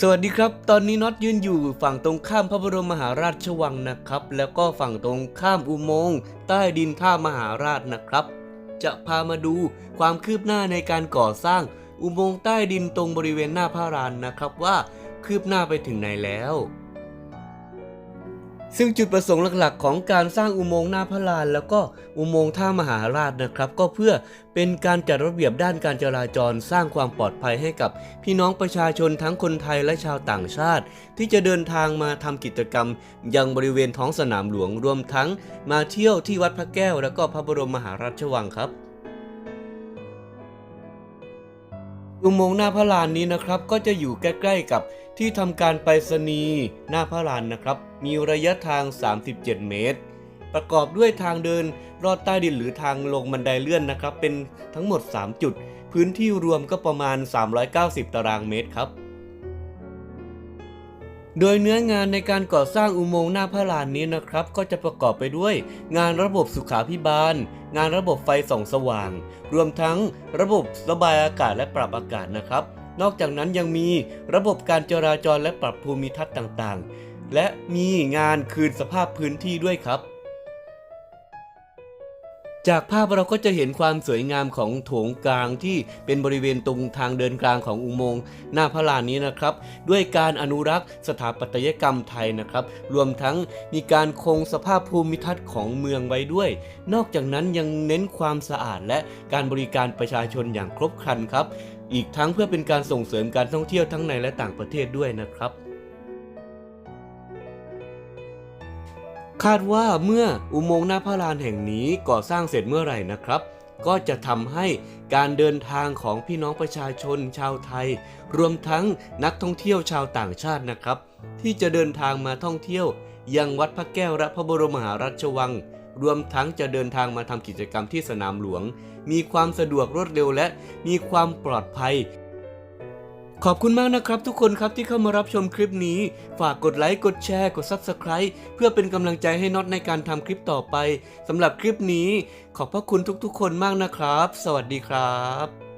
สวัสดีครับ ตอนนี้น็อตยืนอยู่ฝั่งตรงข้ามพระบรมมหาราชวังนะครับ แล้วก็ฝั่งตรงข้ามอุโมงค์ใต้ดินท่ามหาราชนะครับ จะพามาดูความคืบหน้าในการก่อสร้างอุโมงค์ใต้ดินตรงบริเวณหน้าพระรานนะครับว่าคืบหน้าไปถึงไหนแล้ว ซึ่งจุดประสงค์หลักๆ ของการสร้างอุโมงค์หน้าพระลาน แล้วก็อุโมงค์ท่ามหาราชนะครับ ก็เพื่อเป็นการจัดระเบียบด้านการจราจรสร้างความปลอดภัยให้กับพี่น้องประชาชนทั้งคนไทยและชาวต่างชาติ ที่จะเดินทางมาทำกิจกรรม ยังบริเวณท้องสนามหลวงรวมทั้ง มาเที่ยวที่วัดพระแก้ว แล้วก็พระบรมมหาราชวังครับอุโมงค์หน้าพระลานนี้นะครับ ก็จะอยู่ใกล้ ๆ กับที่ทำการไปรษณีย์หน้าพระลานนะครับ มีระยะทาง 37 เมตร ประกอบด้วยทางเดินลอดใต้ดินหรือทางลงบันไดเลื่อนนะครับ เป็นทั้งหมด 3 จุด พื้นที่รวมก็ประมาณ 390 ตารางเมตรครับ โดยเนื้องานในการก่อสร้างอุโมงค์หน้าพระลานนี้นะครับ ก็จะประกอบไปด้วย งานระบบสุขาพิบาล งานระบบไฟส่องสว่าง รวมทั้งระบบระบายอากาศและปรับอากาศนะครับนอกจากนั้นยังมีระบบการจราจรและปรับภูมิทัศน์ต่างๆ และมีงานคืนสภาพพื้นที่ด้วยครับ จากภาพเราก็จะเห็นความสวยงามของโถงกลางที่เป็นบริเวณตรงทางเดินกลางของอุโมงค์หน้าพระลานนี้นะครับ ด้วยการอนุรักษ์สถาปัตยกรรมไทยนะครับ รวมทั้งมีการคงสภาพภูมิทัศน์ของเมืองไว้ด้วย นอกจากนั้นยังเน้นความสะอาดและการบริการประชาชนอย่างครบครันครับ อีกทั้งเพื่อเป็นการส่งเสริมการท่องเที่ยวทั้งในและต่างประเทศด้วยนะครับ คาดว่าเมื่ออุโมงค์หน้าพระลานแห่งนี้ก่อสร้างเสร็จเมื่อไหร่นะครับ ก็จะทำให้การเดินทางของพี่น้องประชาชนชาวไทย รวมทั้งนักท่องเที่ยวชาวต่างชาตินะครับ ที่จะเดินทางมาท่องเที่ยว ยังวัดพระแก้วและพระบรมมหาราชวัง รวมทั้งจะเดินทางมาทำกิจกรรมที่สนามหลวง มีความสะดวกรวดเร็วและมีความปลอดภัย ขอบคุณมากนะครับทุกคนครับที่เข้ามารับชมคลิปนี้ ฝากกดไลค์ กดแชร์ กด Subscribe เพื่อเป็นกำลังใจให้น็อตในการทำคลิปต่อไปสำหรับคลิปนี้ ขอบพระคุณทุกๆ คนมากนะครับ สวัสดีครับ